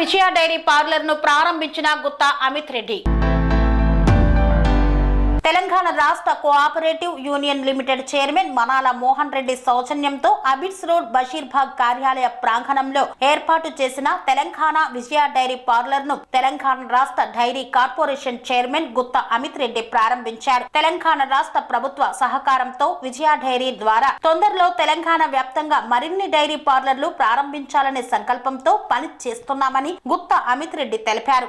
విజయ dairy పార్లర్ను ప్రారంభించిన గుత్తా అమిత్ రెడ్డి. తెలంగాణ రాష్ట్ర cooperative union limited chairman Manala Mohan Reddy సౌజన్యంతో అబిడ్స్ రోడ్ బషీర్బాగ్ కార్యాలయ ప్రాంగణంలో ఏర్పాటు చేసిన తెలంగాణ విజయ డైరీ పార్లర్ను తెలంగాణ రాష్ట్ర డైరీ కార్పొరేషన్ చైర్మన్ గుత్త అమిత్ రెడ్డి ప్రారంభించారు. తెలంగాణ రాష్ట్ర ప్రభుత్వ సహకారంతో విజయ డైరీ ద్వారా తొందరలో తెలంగాణ వ్యాప్తంగా మరిన్ని డైరీ పార్లర్లు ప్రారంభించాలనే సంకల్పంతో పని చేస్తున్నామని గుత్త అమిత్ రెడ్డి తెలిపారు.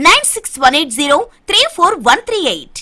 Nine six one eight zero three four one three eight